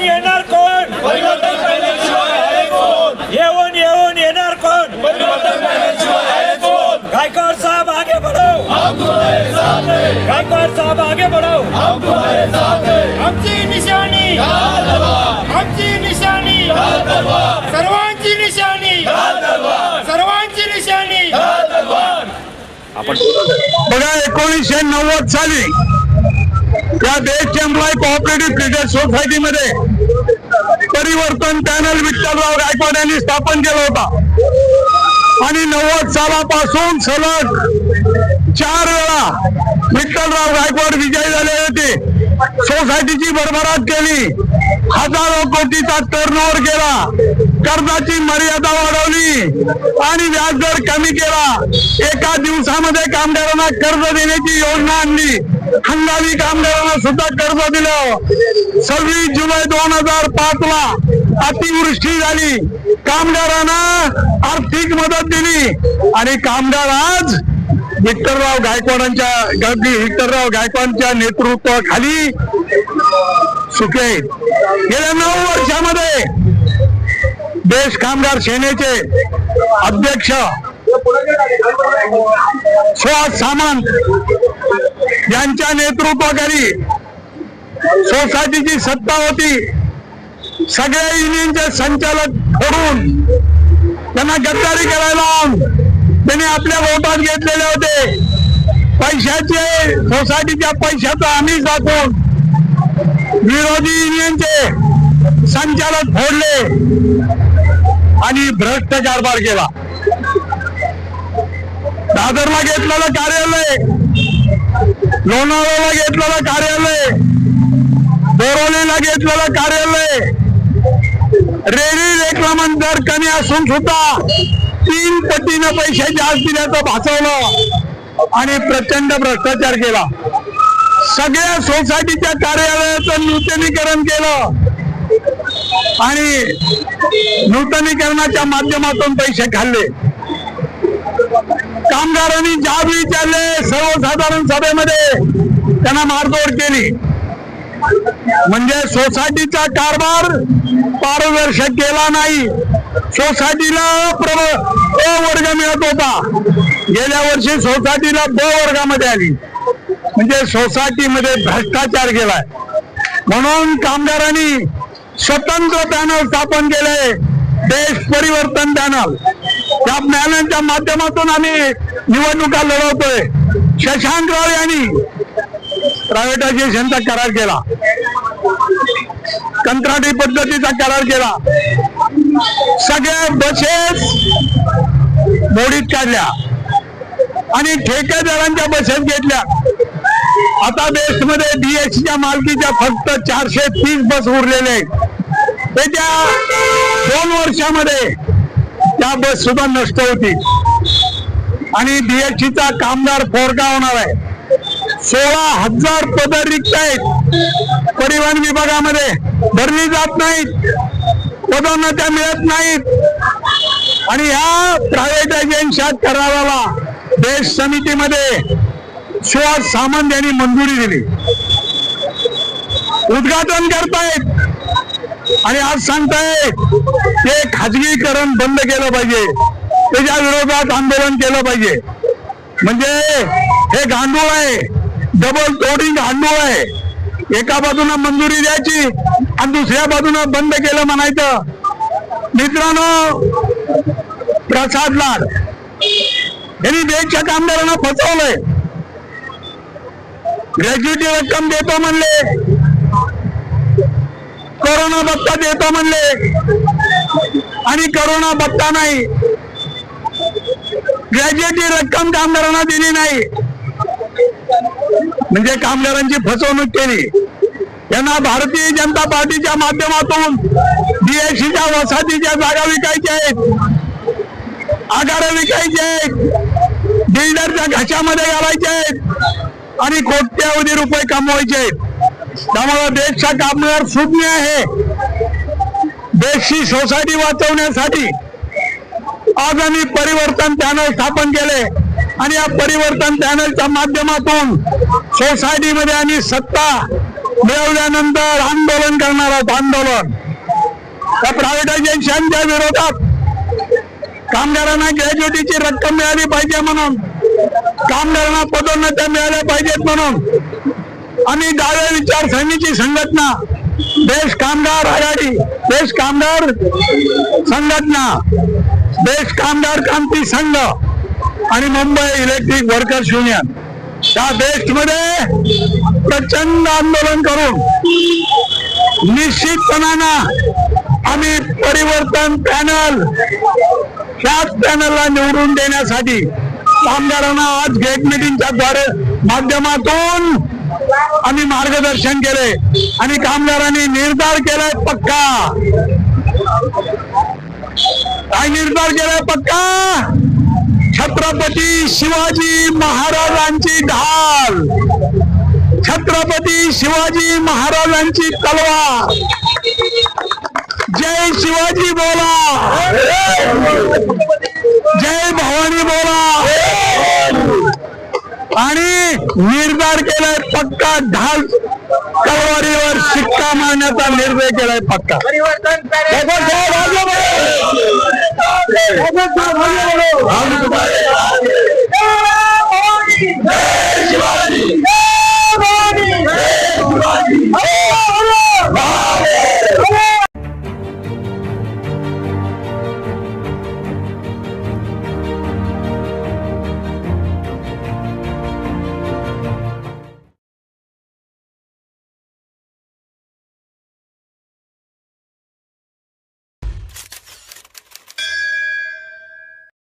येऊन येणार कोण? येऊन येऊन येणार कोण? गायकवाड साहब आगे बढ़ो. गायकवाड साहब आगे बढ़ो. आमची निशाणी. आमची निशाणी. सर्वांची निशाणी. सर्वांची निशाणी. बघा एकोणीसशे नव्वद साली या देश एम्प्लॉय कोऑपरेटिव्ह क्रेडिट सोसायटीमध्ये परिवर्तन पॅनल विठ्ठलराव गायकवाड यांनी स्थापन केला होता. आणि नव्वद सालापासून सलग चार वेळा विठ्ठलराव गायकवाड विजयी झाले होते. सोसायटीची भरभराट केली. हजारो कोटीचा टर्नओव्हर केला. कर्जाची मर्यादा वाढवली आणि व्याजदर कमी केला. एका दिवसामध्ये कामगारांना कर्ज देण्याची योजना आणली. हंगामी कामगारांना सुद्धा कर्ज दिलं. सव्वीस जुलै दोन हजार पाच ला अतिवृष्टी झाली. कामगारांना आर्थिक मदत दिली. आणि कामगार आज विठ्ठलराव गायकवाडांच्या विठ्ठलराव गायकवाडांच्या नेतृत्वाखाली सुखे गेल्या नऊ प्रदेश कामगार सेनेचे अध्यक्ष सुहास सामंत यांच्या नेतृत्वाखाली सोसायटीची सत्ता होती. सगळ्या युनियनचे संचालक फोडून त्यांना गद्दारी करायला त्यांनी आपल्या वोटात घेतलेले होते. पैशाचे सोसायटीच्या पैशाचा आम्ही दाखवून विरोधी युनियनचे संचालक फोडले. आणि भ्रष्ट कारभार केला. दादरला घेतलेलं कार्यालय लोणावळ्याला घेतलेलं कार्यालय बोरवलीला घेतलेलं कार्यालय रेडी रेकलामन दर कमी असून सुद्धा तीन पटीनं पैसे जास्त दिल्याचं भासवलं आणि प्रचंड भ्रष्टाचार केला. सगळ्या सोसायटीच्या कार्यालयाचं नूतनीकरण केलं. आणि नूतनीकरणाच्या माध्यमातून पैसे खाल्ले. कामगारांनी जाब विचारले सर्वसाधारण सभेमध्ये त्यांना मारतोड केली. म्हणजे सोसायटीचा कारभार पारदर्शक केला नाही. सोसायटीला प्रब अ वर्ग मिळत होता. गेल्या वर्षी सोसायटीला ब वर्गामध्ये आली. म्हणजे सोसायटीमध्ये भ्रष्टाचार केलाय. म्हणून कामगारांनी स्वतंत्र पॅनल स्थापन केलंय देश परिवर्तन पॅनल त्या पॅनलच्या माध्यमातून आम्ही निवडणुका लढवतोय. शशांकराव यांनी प्रायव्हेटायझेशनचा करार केला. कंत्राटी पद्धतीचा करार केला. सगळ्या बसेस मोडीत काढल्या. आणि ठेकेदारांच्या बसेस घेतल्या. आता देशमध्ये बीएससीच्या मालकीच्या फक्त चारशे तीस बस उरलेले येत्या दोन वर्षामध्ये त्या बस सुद्धा नष्ट होती. आणि बीएससीचा कामगार फोरका होणार आहे. सोळा हजार पद रिक्त आहेत. परिवहन विभागामध्ये भरली जात नाहीत. पदोन्नत्या त्या मिळत नाहीत. आणि ह्या प्रायव्हेटायझेशन कराराला देश समितीमध्ये सुहास सामंत यांनी मंजुरी दिली. उद्घाटन करतायत. आणि आज सांगताय ते खाजगीकरण बंद केलं पाहिजे. त्याच्या विरोधात आंदोलन केलं पाहिजे. म्हणजे हे गांडूळ आहे. डबल तोडी गांडूळ आहे. एका बाजूनं मंजुरी द्यायची आणि दुसऱ्या बाजूनं बंद केलं म्हणायचं. मित्रांनो प्रसाद लाड यांनी देशच्या कामगारांना फसवलंय. ग्रॅज्युटी रक्कम देतो म्हणले. कोरोना भत्ता देतो म्हणले. आणि करोना भत्ता नाही. ग्रॅज्युटी रक्कम कामगारांना दिली नाही. म्हणजे कामगारांची फसवणूक केली. यांना भारतीय जनता पार्टीच्या माध्यमातून बीएससीच्या वसाहतीच्या जागा विकायच्या आहेत. आगार विकायचे आहेत. बिल्डरच्या घशामध्ये घालायचे आहेत. आणि कोट्यावधी रुपये कमवायचे आहेत. त्यामुळे देशचा कामगार सुज्ञ आहे. देशची सोसायटी वाचवण्यासाठी आज आम्ही परिवर्तन पॅनल स्थापन केले आणि या परिवर्तन पॅनलच्या माध्यमातून सोसायटीमध्ये आम्ही सत्ता मिळवल्यानंतर आंदोलन करणार आहोत आंदोलन. त्या प्रायव्हेटायझेशनच्या विरोधात कामगारांना ग्रॅज्युटीची रक्कम मिळाली पाहिजे म्हणून कामगारांना पदोन्नत्या मिळाल्या पाहिजेत म्हणून आम्ही डाव्या विचारसरणीची संघटना देश कामगार आघाडी देश कामगार संघटना देश कामगार क्रांती संघ आणि मुंबई इलेक्ट्रिक वर्कर्स युनियन. या बेस्टमध्ये प्रचंड आंदोलन करून निश्चितपणानं आम्ही परिवर्तन पॅनल त्याच पॅनलला निवडून देण्यासाठी कामगारांना आज गेट मिटिंगच्या द्वारे माध्यमातून आम्ही मार्गदर्शन केले. आणि कामगारांनी निर्धार केलाय पक्का. काय निर्धार केलाय पक्का? छत्रपती शिवाजी महाराजांची ढाल. छत्रपती शिवाजी महाराजांची तलवार. जय शिवाजी बोला. जय भवानी बोला. आणि निर्धार केलाय पक्का ढाल तलवारीवर शिक्का मारण्याचा निर्णय केलाय पक्का. बाबासाहेब